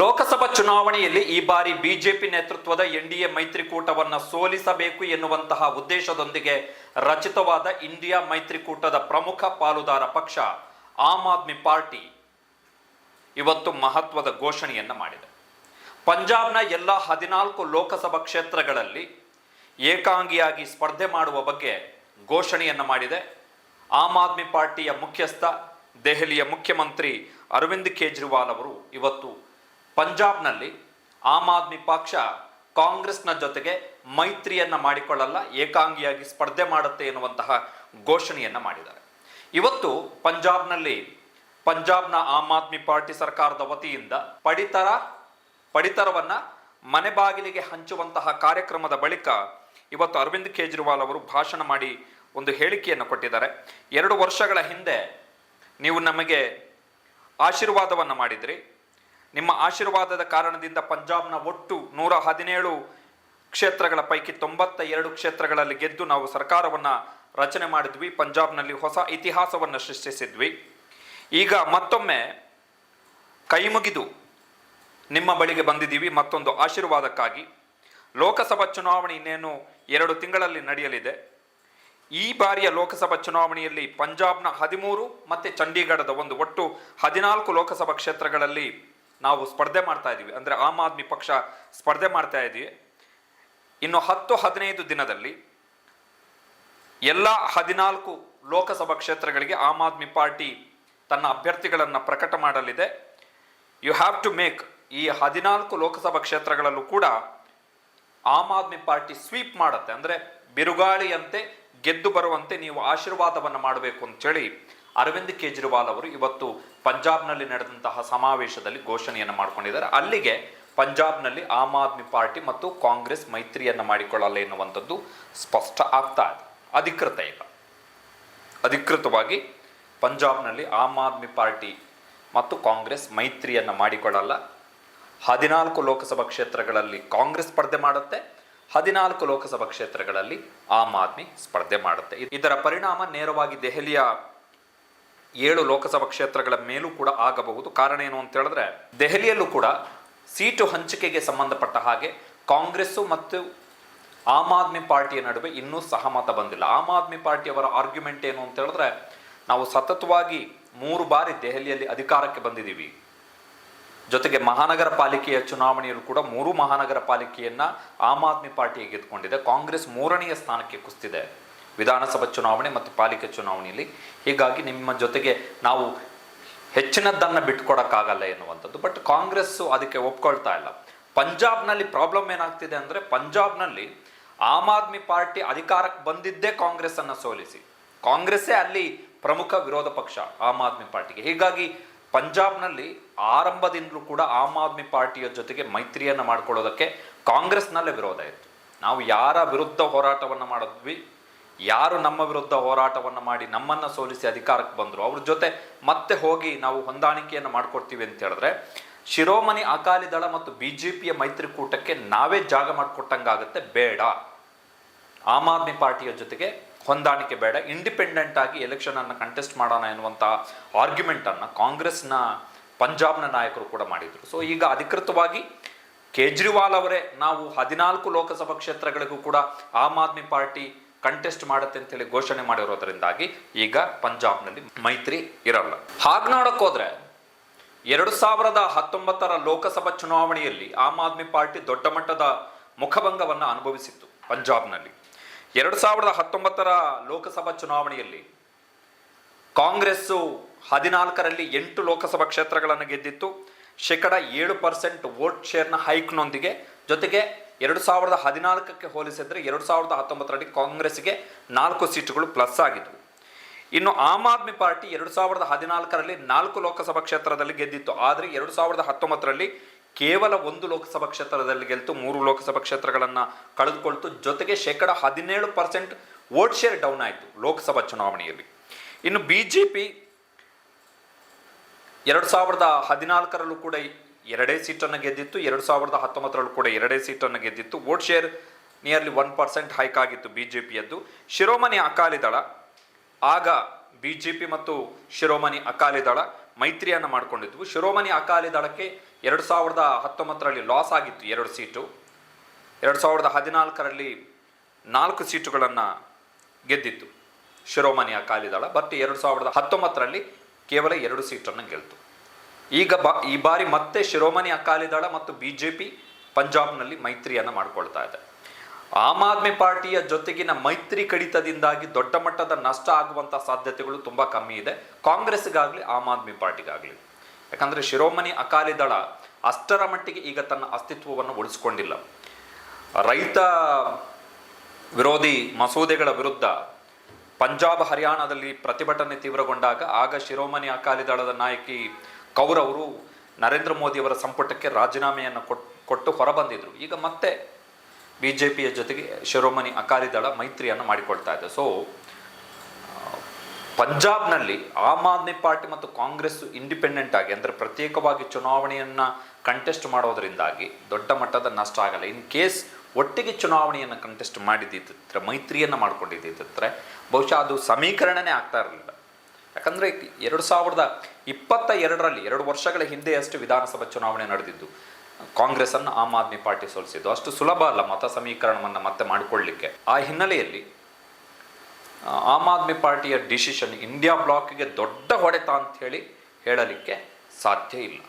ಲೋಕಸಭಾ ಚುನಾವಣೆಯಲ್ಲಿ ಈ ಬಾರಿ ಬಿಜೆಪಿ ನೇತೃತ್ವದ ಎನ್ಡಿಎ ಮೈತ್ರಿಕೂಟವನ್ನು ಸೋಲಿಸಬೇಕು ಎನ್ನುವಂತಹ ಉದ್ದೇಶದೊಂದಿಗೆ ರಚಿತವಾದ ಇಂಡಿಯಾ ಮೈತ್ರಿಕೂಟದ ಪ್ರಮುಖ ಪಾಲುದಾರ ಪಕ್ಷ ಆಮ್ ಆದ್ಮಿ ಪಾರ್ಟಿ ಇವತ್ತು ಮಹತ್ವದ ಘೋಷಣೆಯನ್ನು ಮಾಡಿದೆ. ಪಂಜಾಬ್ನ ಎಲ್ಲ ಹದಿನಾಲ್ಕು ಲೋಕಸಭಾ ಕ್ಷೇತ್ರಗಳಲ್ಲಿ ಏಕಾಂಗಿಯಾಗಿ ಸ್ಪರ್ಧೆ ಮಾಡುವ ಬಗ್ಗೆ ಘೋಷಣೆಯನ್ನು ಮಾಡಿದೆ. ಆಮ್ ಆದ್ಮಿ ಪಾರ್ಟಿಯ ಮುಖ್ಯಸ್ಥ, ದೆಹಲಿಯ ಮುಖ್ಯಮಂತ್ರಿ ಅರವಿಂದ್ ಕೇಜ್ರಿವಾಲ್ ಅವರು ಇವತ್ತು ಪಂಜಾಬ್ನಲ್ಲಿ ಆಮ್ ಆದ್ಮಿ ಪಕ್ಷ ಕಾಂಗ್ರೆಸ್ನ ಜೊತೆಗೆ ಮೈತ್ರಿಯನ್ನ ಮಾಡಿಕೊಳ್ಳಲ್ಲ, ಏಕಾಂಗಿಯಾಗಿ ಸ್ಪರ್ಧೆ ಮಾಡುತ್ತೆ ಎನ್ನುವಂತಹ ಘೋಷಣೆಯನ್ನ ಮಾಡಿದ್ದಾರೆ. ಇವತ್ತು ಪಂಜಾಬ್ನಲ್ಲಿ ಪಂಜಾಬ್ನ ಆಮ್ ಆದ್ಮಿ ಪಾರ್ಟಿ ಸರ್ಕಾರದ ವತಿಯಿಂದ ಪಡಿತರ, ಪಡಿತರವನ್ನು ಮನೆ ಬಾಗಿಲಿಗೆ ಹಂಚುವಂತಹ ಕಾರ್ಯಕ್ರಮದ ಬಳಿಕ ಇವತ್ತು ಅರವಿಂದ್ ಕೇಜ್ರಿವಾಲ್ ಅವರು ಭಾಷಣ ಮಾಡಿ ಒಂದು ಹೇಳಿಕೆಯನ್ನು ಕೊಟ್ಟಿದ್ದಾರೆ. ಎರಡು ವರ್ಷಗಳ ಹಿಂದೆ ನೀವು ನಮಗೆ ಆಶೀರ್ವಾದವನ್ನು ಮಾಡಿದ್ರಿ. ನಿಮ್ಮ ಆಶೀರ್ವಾದದ ಕಾರಣದಿಂದ ಪಂಜಾಬ್ನ ಒಟ್ಟು ನೂರ ಹದಿನೇಳು ಕ್ಷೇತ್ರಗಳ ಪೈಕಿ ತೊಂಬತ್ತ ಎರಡು ಕ್ಷೇತ್ರಗಳಲ್ಲಿ ಗೆದ್ದು ನಾವು ಸರ್ಕಾರವನ್ನು ರಚನೆ ಮಾಡಿದ್ವಿ. ಪಂಜಾಬ್ನಲ್ಲಿ ಹೊಸ ಇತಿಹಾಸವನ್ನು ಸೃಷ್ಟಿಸಿದ್ವಿ. ಈಗ ಮತ್ತೊಮ್ಮೆ ಕೈ ಮುಗಿದು ನಿಮ್ಮ ಬಳಿಗೆ ಬಂದಿದ್ದೀವಿ. ಮತ್ತೊಂದು ಆಶೀರ್ವಾದಕ್ಕಾಗಿ. ಲೋಕಸಭಾ ಚುನಾವಣೆ ಇನ್ನೇನು ಎರಡು ತಿಂಗಳಲ್ಲಿ ನಡೆಯಲಿದೆ. ಈ ಬಾರಿಯ ಲೋಕಸಭಾ ಚುನಾವಣೆಯಲ್ಲಿ ಪಂಜಾಬ್ನ ಹದಿಮೂರು ಮತ್ತು ಚಂಡೀಗಢದ ಒಂದು ಒಟ್ಟು ಹದಿನಾಲ್ಕು ಲೋಕಸಭಾ ಕ್ಷೇತ್ರಗಳಲ್ಲಿ ನಾವು ಸ್ಪರ್ಧೆ ಮಾಡ್ತಾ ಇದ್ದೀವಿ. ಅಂದರೆ ಆಮ್ ಆದ್ಮಿ ಪಕ್ಷ ಸ್ಪರ್ಧೆ ಮಾಡ್ತಾ ಇದ್ದೀವಿ. ಇನ್ನು ಹತ್ತು ಹದಿನೈದು ದಿನದಲ್ಲಿ ಎಲ್ಲ ಹದಿನಾಲ್ಕು ಲೋಕಸಭಾ ಕ್ಷೇತ್ರಗಳಿಗೆ ಆಮ್ ಆದ್ಮಿ ಪಾರ್ಟಿ ತನ್ನ ಅಭ್ಯರ್ಥಿಗಳನ್ನು ಪ್ರಕಟ ಮಾಡಲಿದೆ. ಯು ಹ್ಯಾವ್ ಟು ಮೇಕ್ ಈ ಹದಿನಾಲ್ಕು ಲೋಕಸಭಾ ಕ್ಷೇತ್ರಗಳಲ್ಲೂ ಕೂಡ ಆಮ್ ಆದ್ಮಿ ಪಾರ್ಟಿ ಸ್ವೀಪ್ ಮಾಡುತ್ತೆ. ಅಂದರೆ ಬಿರುಗಾಳಿಯಂತೆ ಗೆದ್ದು ಬರುವಂತೆ ನೀವು ಆಶೀರ್ವಾದವನ್ನು ಮಾಡಬೇಕು ಅಂತೇಳಿ ಅರವಿಂದ್ ಕೇಜ್ರಿವಾಲ್ ಅವರು ಇವತ್ತು ಪಂಜಾಬ್ನಲ್ಲಿ ನಡೆದಂತಹ ಸಮಾವೇಶದಲ್ಲಿ ಘೋಷಣೆಯನ್ನು ಮಾಡಿಕೊಂಡಿದ್ದಾರೆ. ಅಲ್ಲಿಗೆ ಪಂಜಾಬ್ನಲ್ಲಿ ಆಮ್ ಆದ್ಮಿ ಪಾರ್ಟಿ ಮತ್ತು ಕಾಂಗ್ರೆಸ್ ಮೈತ್ರಿಯನ್ನು ಮಾಡಿಕೊಳ್ಳಲ್ಲ ಎನ್ನುವಂಥದ್ದು ಸ್ಪಷ್ಟ ಆಗ್ತಾ ಇದೆ. ಅಧಿಕೃತ ಈಗ ಅಧಿಕೃತವಾಗಿ ಪಂಜಾಬ್ನಲ್ಲಿ ಆಮ್ ಆದ್ಮಿ ಪಾರ್ಟಿ ಮತ್ತು ಕಾಂಗ್ರೆಸ್ ಮೈತ್ರಿಯನ್ನು ಮಾಡಿಕೊಳ್ಳಲ್ಲ. ಹದಿನಾಲ್ಕು ಲೋಕಸಭಾ ಕ್ಷೇತ್ರಗಳಲ್ಲಿ ಕಾಂಗ್ರೆಸ್ ಸ್ಪರ್ಧೆ ಮಾಡುತ್ತೆ. ಹದಿನಾಲ್ಕು ಲೋಕಸಭಾ ಕ್ಷೇತ್ರಗಳಲ್ಲಿ ಆಮ್ ಆದ್ಮಿ ಸ್ಪರ್ಧೆ ಮಾಡುತ್ತೆ. ಇದರ ಪರಿಣಾಮ ನೇರವಾಗಿ ದೆಹಲಿಯ ಏಳು ಲೋಕಸಭಾ ಕ್ಷೇತ್ರಗಳ ಮೇಲೂ ಕೂಡ ಆಗಬಹುದು. ಕಾರಣ ಏನು ಅಂತ ಹೇಳಿದ್ರೆ, ದೆಹಲಿಯಲ್ಲೂ ಕೂಡ ಸೀಟು ಹಂಚಿಕೆಗೆ ಸಂಬಂಧಪಟ್ಟ ಹಾಗೆ ಕಾಂಗ್ರೆಸ್ಸು ಮತ್ತು ಆಮ್ ಆದ್ಮಿ ಪಾರ್ಟಿಯ ನಡುವೆ ಇನ್ನೂ ಸಹಮತ ಬಂದಿಲ್ಲ. ಆಮ್ ಆದ್ಮಿ ಪಾರ್ಟಿಯವರ ಆರ್ಗ್ಯುಮೆಂಟ್ ಏನು ಅಂತ ಹೇಳಿದ್ರೆ, ನಾವು ಸತತವಾಗಿ ಮೂರು ಬಾರಿ ದೆಹಲಿಯಲ್ಲಿ ಅಧಿಕಾರಕ್ಕೆ ಬಂದಿದ್ದೀವಿ. ಜೊತೆಗೆ ಮಹಾನಗರ ಪಾಲಿಕೆಯ ಚುನಾವಣೆಯಲ್ಲೂ ಕೂಡ ಮೂರು ಮಹಾನಗರ ಪಾಲಿಕೆಯನ್ನ ಆಮ್ ಆದ್ಮಿ ಪಾರ್ಟಿ ಗೆದ್ದುಕೊಂಡಿದೆ ಕಾಂಗ್ರೆಸ್ ಮೂರನೆಯ ಸ್ಥಾನಕ್ಕೆ ಕುಸಿದಿದೆ ವಿಧಾನಸಭಾ ಚುನಾವಣೆ ಮತ್ತು ಪಾಲಿಕೆ ಚುನಾವಣೆಯಲ್ಲಿ. ಹೀಗಾಗಿ ನಿಮ್ಮ ಜೊತೆಗೆ ನಾವು ಹೆಚ್ಚಿನದ್ದನ್ನು ಬಿಟ್ಕೊಡೋಕ್ಕಾಗಲ್ಲ ಎನ್ನುವಂಥದ್ದು. ಬಟ್ ಕಾಂಗ್ರೆಸ್ಸು ಅದಕ್ಕೆ ಒಪ್ಕೊಳ್ತಾ ಇಲ್ಲ. ಪಂಜಾಬ್ನಲ್ಲಿ ಪ್ರಾಬ್ಲಮ್ ಏನಾಗ್ತಿದೆ ಅಂದರೆ ಪಂಜಾಬ್ನಲ್ಲಿ ಆಮ್ ಆದ್ಮಿ ಪಾರ್ಟಿ ಅಧಿಕಾರಕ್ಕೆ ಬಂದಿದ್ದೇ ಕಾಂಗ್ರೆಸ್ ಅನ್ನು ಸೋಲಿಸಿ. ಕಾಂಗ್ರೆಸ್ಸೇ ಅಲ್ಲಿ ಪ್ರಮುಖ ವಿರೋಧ ಪಕ್ಷ ಆಮ್ ಆದ್ಮಿ ಪಾರ್ಟಿಗೆ. ಹೀಗಾಗಿ ಪಂಜಾಬ್ನಲ್ಲಿ ಆರಂಭದಿಂದಲೂ ಕೂಡ ಆಮ್ ಆದ್ಮಿ ಪಾರ್ಟಿಯ ಜೊತೆಗೆ ಮೈತ್ರಿಯನ್ನು ಮಾಡ್ಕೊಳ್ಳೋದಕ್ಕೆ ಕಾಂಗ್ರೆಸ್ನಲ್ಲೇ ವಿರೋಧ ಇತ್ತು. ನಾವು ಯಾರ ವಿರುದ್ಧ ಹೋರಾಟವನ್ನು ಮಾಡಿದ್ವಿ ಯಾರು ನಮ್ಮ ವಿರುದ್ಧ ಹೋರಾಟವನ್ನು ಮಾಡಿ ನಮ್ಮನ್ನು ಸೋಲಿಸಿ ಅಧಿಕಾರಕ್ಕೆ ಬಂದರು, ಅವ್ರ ಜೊತೆ ಮತ್ತೆ ಹೋಗಿ ನಾವು ಹೊಂದಾಣಿಕೆಯನ್ನು ಮಾಡ್ಕೊಡ್ತೀವಿ ಅಂತ ಹೇಳಿದ್ರೆ, ಶಿರೋಮಣಿ ಅಕಾಲಿ ದಳ ಮತ್ತು ಬಿ ಜೆ ಪಿಯ ಮೈತ್ರಿಕೂಟಕ್ಕೆ ನಾವೇ ಜಾಗ ಮಾಡಿಕೊಟ್ಟಂಗಾಗುತ್ತೆ ಬೇಡ. ಆಮ್ ಆದ್ಮಿ ಪಾರ್ಟಿಯ ಜೊತೆಗೆ ಹೊಂದಾಣಿಕೆ ಬೇಡ. ಇಂಡಿಪೆಂಡೆಂಟ್ ಆಗಿ ಎಲೆಕ್ಷನ್ ಅನ್ನು ಕಂಟೆಸ್ಟ್ ಮಾಡೋಣ ಎನ್ನುವಂತಹ ಆರ್ಗ್ಯುಮೆಂಟ್ ಅನ್ನ ಕಾಂಗ್ರೆಸ್ನ ಪಂಜಾಬ್ನ ನಾಯಕರು ಕೂಡ ಮಾಡಿದ್ರು. ಸೊ ಈಗ ಅಧಿಕೃತವಾಗಿ ಕೇಜ್ರಿವಾಲ್ ಅವರೇ ನಾವು ಹದಿನಾಲ್ಕು ಲೋಕಸಭಾ ಕ್ಷೇತ್ರಗಳಿಗೂ ಕೂಡ ಆಮ್ ಆದ್ಮಿ ಪಾರ್ಟಿ ಕಂಟೆಸ್ಟ್ ಮಾಡುತ್ತೆ ಅಂತೇಳಿ ಘೋಷಣೆ ಮಾಡಿರೋದ್ರಿಂದಾಗಿ ಈಗ ಪಂಜಾಬ್ನಲ್ಲಿ ಮೈತ್ರಿ ಇರಲ್ಲ. ಹಾಗೆ ನೋಡಕ್ ಹೋದ್ರೆ ಎರಡು ಸಾವಿರದ ಹತ್ತೊಂಬತ್ತರ ಲೋಕಸಭಾ ಚುನಾವಣೆಯಲ್ಲಿ ಆಮ್ ಆದ್ಮಿ ಪಾರ್ಟಿ ದೊಡ್ಡ ಮಟ್ಟದ ಮುಖಭಂಗವನ್ನು ಅನುಭವಿಸಿತ್ತು ಪಂಜಾಬ್ನಲ್ಲಿ. ಎರಡು ಸಾವಿರದ ಹತ್ತೊಂಬತ್ತರ ಲೋಕಸಭಾ ಚುನಾವಣೆಯಲ್ಲಿ ಕಾಂಗ್ರೆಸ್ಸು ಹದಿನಾಲ್ಕರಲ್ಲಿ ಎಂಟು ಲೋಕಸಭಾ ಕ್ಷೇತ್ರಗಳನ್ನು ಗೆದ್ದಿತ್ತು. ಶೇಕಡ ಏಳು ಪರ್ಸೆಂಟ್ ವೋಟ್ ಶೇರ್ನ ಹೈಕ್ನೊಂದಿಗೆ ಜೊತೆಗೆ ಎರಡು ಸಾವಿರದ ಹದಿನಾಲ್ಕಕ್ಕೆ ಹೋಲಿಸಿದ್ರೆ ಎರಡು ಸಾವಿರದ ಹತ್ತೊಂಬತ್ತರಲ್ಲಿ ಕಾಂಗ್ರೆಸ್ಗೆ ನಾಲ್ಕು ಸೀಟುಗಳು ಪ್ಲಸ್ ಆಗಿದ್ವು. ಇನ್ನು ಆಮ್ ಆದ್ಮಿ ಪಾರ್ಟಿ ಎರಡು ಸಾವಿರದ ಹದಿನಾಲ್ಕರಲ್ಲಿ ನಾಲ್ಕು ಲೋಕಸಭಾ ಕ್ಷೇತ್ರದಲ್ಲಿ ಗೆದ್ದಿತ್ತು. ಆದರೆ ಎರಡು ಸಾವಿರದ ಹತ್ತೊಂಬತ್ತರಲ್ಲಿ ಕೇವಲ ಒಂದು ಲೋಕಸಭಾ ಕ್ಷೇತ್ರದಲ್ಲಿ ಗೆಲ್ತು, ಮೂರು ಲೋಕಸಭಾ ಕ್ಷೇತ್ರಗಳನ್ನು ಕಳೆದುಕೊಳ್ತು. ಜೊತೆಗೆ ಶೇಕಡ ಹದಿನೇಳು ಪರ್ಸೆಂಟ್ ವೋಟ್ ಶೇರ್ ಡೌನ್ ಆಯಿತು ಲೋಕಸಭಾ ಚುನಾವಣೆಯಲ್ಲಿ. ಇನ್ನು ಬಿ ಜೆ ಪಿ ಎರಡು ಸಾವಿರದ ಹದಿನಾಲ್ಕರಲ್ಲೂ ಕೂಡ ಎರಡೇ ಸೀಟನ್ನು ಗೆದ್ದಿತ್ತು. ಎರಡು ಸಾವಿರದ ಹತ್ತೊಂಬತ್ತರಲ್ಲೂ ಕೂಡ ಎರಡೇ ಸೀಟನ್ನು ಗೆದ್ದಿತ್ತು. Vote share nearly one percent hike ಆಗಿತ್ತು ಬಿ ಜೆ ಪಿಯದ್ದು ಶಿರೋಮಣಿ ಅಕಾಲಿ ದಳ. ಆಗ ಬಿ ಜೆ ಪಿ ಮತ್ತು ಶಿರೋಮಣಿ ಅಕಾಲಿ ದಳ ಮೈತ್ರಿಯನ್ನು ಮಾಡಿಕೊಂಡಿದ್ವು. ಶಿರೋಮಣಿ ಅಕಾಲಿ ದಳಕ್ಕೆ ಎರಡು ಸಾವಿರದ ಹತ್ತೊಂಬತ್ತರಲ್ಲಿ ಲಾಸ್ ಆಗಿತ್ತು ಎರಡು ಸೀಟು. ಎರಡು ಸಾವಿರದ ಹದಿನಾಲ್ಕರಲ್ಲಿ ನಾಲ್ಕು ಸೀಟುಗಳನ್ನು ಗೆದ್ದಿತ್ತು ಶಿರೋಮಣಿ ಅಕಾಲಿ ದಳ. ಬಟ್ ಎರಡು ಸಾವಿರದ ಹತ್ತೊಂಬತ್ತರಲ್ಲಿ ಕೇವಲ ಎರಡು ಸೀಟನ್ನು ಗೆಲ್ತು. ಈಗ ಬ, ಈ ಬಾರಿ ಮತ್ತೆ ಶಿರೋಮಣಿ ಅಕಾಲಿದಳ ಮತ್ತು ಬಿ ಜೆ ಪಿ ಪಂಜಾಬ್ನಲ್ಲಿ ಮೈತ್ರಿಯನ್ನು ಮಾಡಿಕೊಳ್ತಾ ಇದೆ. ಆಮ್ ಆದ್ಮಿ ಪಾರ್ಟಿಯ ಜೊತೆಗಿನ ಮೈತ್ರಿ ಕಡಿತದಿಂದಾಗಿ ದೊಡ್ಡ ಮಟ್ಟದ ನಷ್ಟ ಆಗುವಂಥ ಸಾಧ್ಯತೆಗಳು ತುಂಬ ಕಮ್ಮಿ ಇದೆ. ಕಾಂಗ್ರೆಸ್ಗಾಗಲಿ ಆಮ್ ಆದ್ಮಿ ಪಾರ್ಟಿಗಾಗಲಿ. ಯಾಕಂದರೆ ಶಿರೋಮಣಿ ಅಕಾಲಿದಳ ಅಷ್ಟರ ಮಟ್ಟಿಗೆ ಈಗ ತನ್ನ ಅಸ್ತಿತ್ವವನ್ನು ಉಳಿಸ್ಕೊಂಡಿಲ್ಲ. ರೈತ ವಿರೋಧಿ ಮಸೂದೆಗಳ ವಿರುದ್ಧ ಪಂಜಾಬ್ ಹರಿಯಾಣದಲ್ಲಿ ಪ್ರತಿಭಟನೆ ತೀವ್ರಗೊಂಡಾಗ ಆಗ ಶಿರೋಮಣಿ ಅಕಾಲಿ ದಳದ ನಾಯಕಿ ಕೌರ್ ಅವರು ನರೇಂದ್ರ ಮೋದಿಯವರ ಸಂಪುಟಕ್ಕೆ ರಾಜೀನಾಮೆಯನ್ನು ಕೊಟ್ಟು ಕೊಟ್ಟು ಹೊರಬಂದಿದ್ದರು ಈಗ ಮತ್ತೆ ಬಿ ಜೆ ಪಿಯ ಜೊತೆಗೆ ಶಿರೋಮಣಿ ಅಕಾಲಿ ದಳ ಮೈತ್ರಿಯನ್ನು ಮಾಡಿಕೊಳ್ತಾ ಇದೆ. ಸೊ ಪಂಜಾಬ್ನಲ್ಲಿ ಆಮ್ ಆದ್ಮಿ ಪಾರ್ಟಿ ಮತ್ತು ಕಾಂಗ್ರೆಸ್ ಇಂಡಿಪೆಂಡೆಂಟ್ ಆಗಿ ಅಂದರೆ ಪ್ರತ್ಯೇಕವಾಗಿ ಚುನಾವಣೆಯನ್ನು ಕಂಟೆಸ್ಟ್ ಮಾಡೋದರಿಂದಾಗಿ ದೊಡ್ಡ ಮಟ್ಟದ ನಷ್ಟ ಆಗಲ್ಲ. ಇನ್ ಕೇಸ್ ಒಟ್ಟಿಗೆ ಚುನಾವಣೆಯನ್ನು ಕಂಟೆಸ್ಟ್ ಮಾಡಿದ್ದಿದ್ದರೆ ಮೈತ್ರಿಯನ್ನು ಮಾಡ್ಕೊಂಡಿದ್ದಿದ್ರೆ ಬಹುಶಃ ಅದು ಸಮೀಕರಣನೇ ಆಗ್ತಾ ಇರಲಿಲ್ಲ. ಯಾಕಂದರೆ ಎರಡು ಸಾವಿರದ ಇಪ್ಪತ್ತ ಎರಡರಲ್ಲಿ, ಎರಡು ವರ್ಷಗಳ ಹಿಂದೆಯಷ್ಟು ವಿಧಾನಸಭಾ ಚುನಾವಣೆ ನಡೆದಿದ್ದು. ಕಾಂಗ್ರೆಸ್ಸನ್ನು ಆಮ್ ಆದ್ಮಿ ಪಾರ್ಟಿ ಸೋಲಿಸಿದ್ದು. ಅಷ್ಟು ಸುಲಭ ಅಲ್ಲ ಮತ ಸಮೀಕರಣವನ್ನು ಮತ್ತೆ ಮಾಡಿಕೊಳ್ಳಲಿಕ್ಕೆ ಆ ಹಿನ್ನೆಲೆಯಲ್ಲಿ, ಆಮ್ ಆದ್ಮಿ ಪಾರ್ಟಿಯ ಡಿಸಿಷನ್ ಇಂಡಿಯಾ ಬ್ಲಾಕ್ಗೆ ದೊಡ್ಡ ಹೊಡೆತ ಅಂತ ಹೇಳಿ ಹೇಳಲಿಕ್ಕೆ ಸಾಧ್ಯ ಇಲ್ಲ.